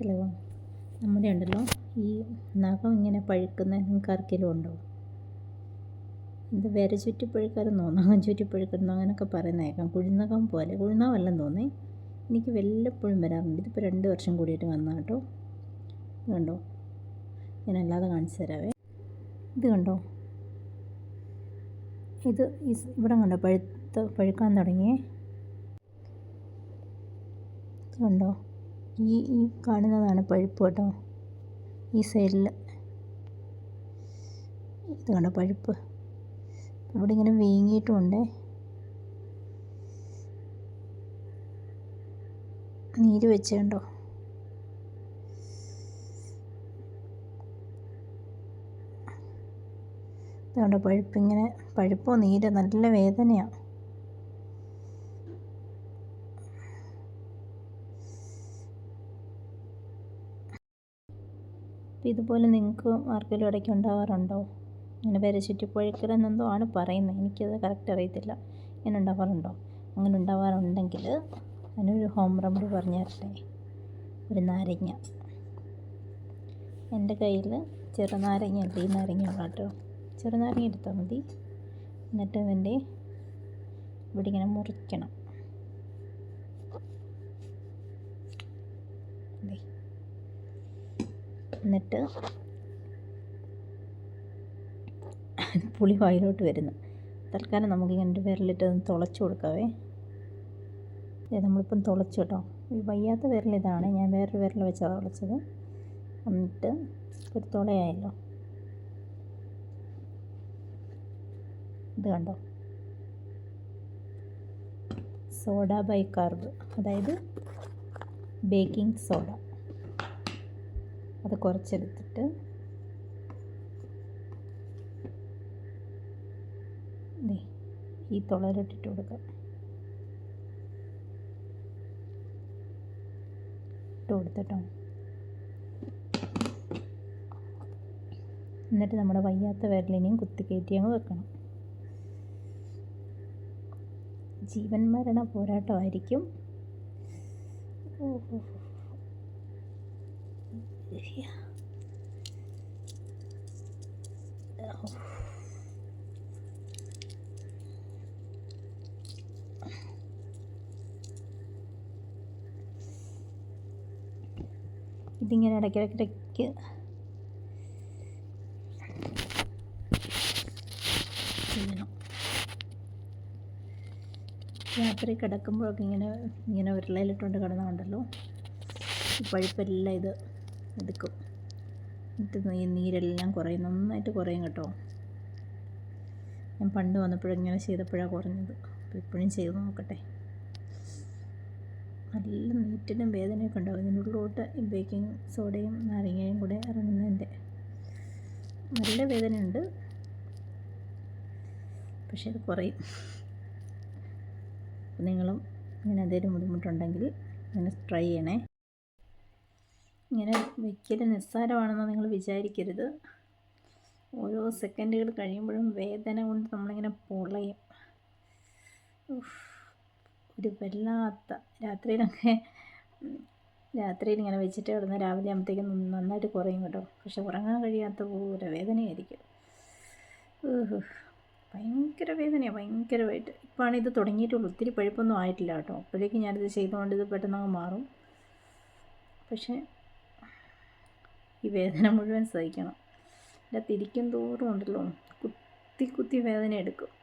Hello. നമ്മുടെ ഉണ്ടല്ലോ ഈ നഖം ഇങ്ങനെ പഴുക്കുന്ന നിങ്ങൾക്ക് ആർക്കെങ്കിലും ഉണ്ടോ? എന്ത് വിര ചുറ്റി പഴുക്കാരെന്നോ നഖം ചുറ്റി പഴുക്കുന്നോ അങ്ങനെയൊക്കെ പറയുന്ന കേൾക്കാം. കുഴിനഖം പോലെ. കുഴിനഖമല്ലെന്ന് തോന്നേ എനിക്ക് വല്ലപ്പോഴും വരാറുണ്ട്. ഇതിപ്പോൾ രണ്ട് വർഷം കൂടിയിട്ട് വന്ന കേട്ടോ. ഇത് കണ്ടോ? ഞാൻ അല്ലാതെ കാണിച്ചു തരാവേ. ഇത് കണ്ടോ? ഇത് ഇവിടെ കണ്ടോ? പഴുത്ത് പഴുക്കാൻ തുടങ്ങിയേ. കണ്ടോ? ഈ ഈ കാണുന്നതാണ് പഴുപ്പ് കേട്ടോ. ഈ സൈഡിൽ ഇത് കണ്ടോ പഴുപ്പ്? ഇവിടെ ഇങ്ങനെ വീങ്ങിയിട്ടുമുണ്ട് നീര് വെച്ചുണ്ടോ പഴുപ്പ് പഴുപ്പിങ്ങനെ പഴുപ്പോ നീര്? നല്ല വേദനയാണ് അപ്പോൾ ഇതുപോലെ നിങ്ങൾക്ക് ആർക്കെങ്കിലും ഇടയ്ക്ക് ഉണ്ടാവാറുണ്ടോ ഇങ്ങനെ വിര ചുറ്റി പഴുക്കലെന്നെന്തോ ആണ് പറയുന്നത്. എനിക്കത് കറക്റ്റ് അറിയത്തില്ല. ഇങ്ങനെ ഉണ്ടാവാറുണ്ടോ? അങ്ങനെ ഉണ്ടാവാറുണ്ടെങ്കിൽ അതിനൊരു ഹോം റെമഡി പറഞ്ഞു തരട്ടെ. ഒരു നാരങ്ങ. എന്റെ കയ്യിൽ ചെറുനാരങ്ങ ഉണ്ട്. ഈ നാരങ്ങ ഉള്ള കേട്ടോ. ചെറുനാരങ്ങ എടുത്താൽ മതി. എന്നിട്ട് ഇതിന്റെ ഇവിടെ ഇങ്ങനെ മുറിക്കണം. എന്നിട്ട് പുളി വായിലോട്ട് വരുന്നു. തൽക്കാലം നമുക്കിങ്ങനെ ഒരു വിരലിട്ട് ഒന്ന് തുളച്ച് കൊടുക്കാവേ. അതെ നമ്മളിപ്പം തുളച്ചു കേട്ടോ. ഈ വയ്യാത്ത വിരൽ ഇതാണ്. ഞാൻ വേറൊരു വിരൽ വെച്ചാണ് തുളച്ചത്. എന്നിട്ട് ഒരു തുളയായല്ലോ. ഇത് കണ്ടോ? സോഡ ബൈകാർബ് അതായത് ബേക്കിംഗ് സോഡ. അത് കുറച്ചെടുത്തിട്ട് ഈ തുളരിട്ടിട്ട് കൊടുക്കാം. ഇട്ട് കൊടുത്തിട്ടോ. എന്നിട്ട് നമ്മുടെ വയ്യാത്ത വിരലിനെയും കുത്തി കയറ്റി അങ്ങ് വെക്കണം. ജീവൻ മരണ പോരാട്ടമായിരിക്കും ഓഹോ ഇതിങ്ങനെ ഇടയ്ക്കിടയ്ക്കിടയ്ക്ക് രാത്രി കിടക്കുമ്പോഴൊക്കെ ഇങ്ങനെ ഇങ്ങനെ വിരളയിലിട്ടുകൊണ്ട് കിടന്നുണ്ടല്ലോ ഈ പഴുപ്പെല്ലാം ഇത് എടുക്കും. എന്നിട്ട് ഈ നീരെല്ലാം കുറയും. നന്നായിട്ട് കുറയും കേട്ടോ. ഞാൻ പണ്ട് വന്നപ്പോഴും ഇങ്ങനെ ചെയ്തപ്പോഴാണ് കുറഞ്ഞത്. അപ്പോൾ ഇപ്പോഴും ചെയ്ത് നോക്കട്ടെ. നല്ല നീറ്റിനും വേദനയൊക്കെ ഉണ്ടാവും. ഇതിനുള്ളിലോട്ട് ഈ ബേക്കിംഗ് സോഡയും നാരങ്ങയും കൂടെ ഇറങ്ങുന്നതിന്റെ നല്ല വേദനയുണ്ട്. പക്ഷേ അത് കുറയും. നിങ്ങളും ഇങ്ങനെ എന്തെങ്കിലും ബുദ്ധിമുട്ടുണ്ടെങ്കിൽ ഇങ്ങനെ ട്രൈ ചെയ്യണേ. ഇങ്ങനെ വയ്ക്കൽ നിസ്സാരമാണെന്ന് നിങ്ങൾ വിചാരിക്കരുത്. ഓരോ സെക്കൻഡുകൾ കഴിയുമ്പോഴും വേദന കൊണ്ട് നമ്മളിങ്ങനെ പൊളയും. ഒരു വല്ലാത്ത രാത്രിയിലൊക്കെ രാത്രിയിൽ ഇങ്ങനെ വെച്ചിട്ട് കിടന്ന് രാവിലെ ആകുമ്പോഴത്തേക്കും നന്നായിട്ട് കുറയും കേട്ടോ. പക്ഷെ ഉറങ്ങാൻ കഴിയാത്ത പോലെ വേദനയായിരിക്കും. ഭയങ്കര വേദനയാണ് ഭയങ്കരമായിട്ട്. ഇപ്പോഴാണ് ഇത് തുടങ്ങിയിട്ടുള്ളൂ. ഒത്തിരി പഴുപ്പൊന്നും ആയിട്ടില്ല കേട്ടോ. അപ്പോഴേക്കും ഞാനിത് ചെയ്തുകൊണ്ട് ഇത് പെട്ടെന്ന് മാറും. പക്ഷേ ഈ വേദന മുഴുവൻ സഹിക്കണം. എന്റെ തിരിക്കും തോറും ഉണ്ടല്ലോ. കുത്തി കുത്തി വേദന എടുക്കും.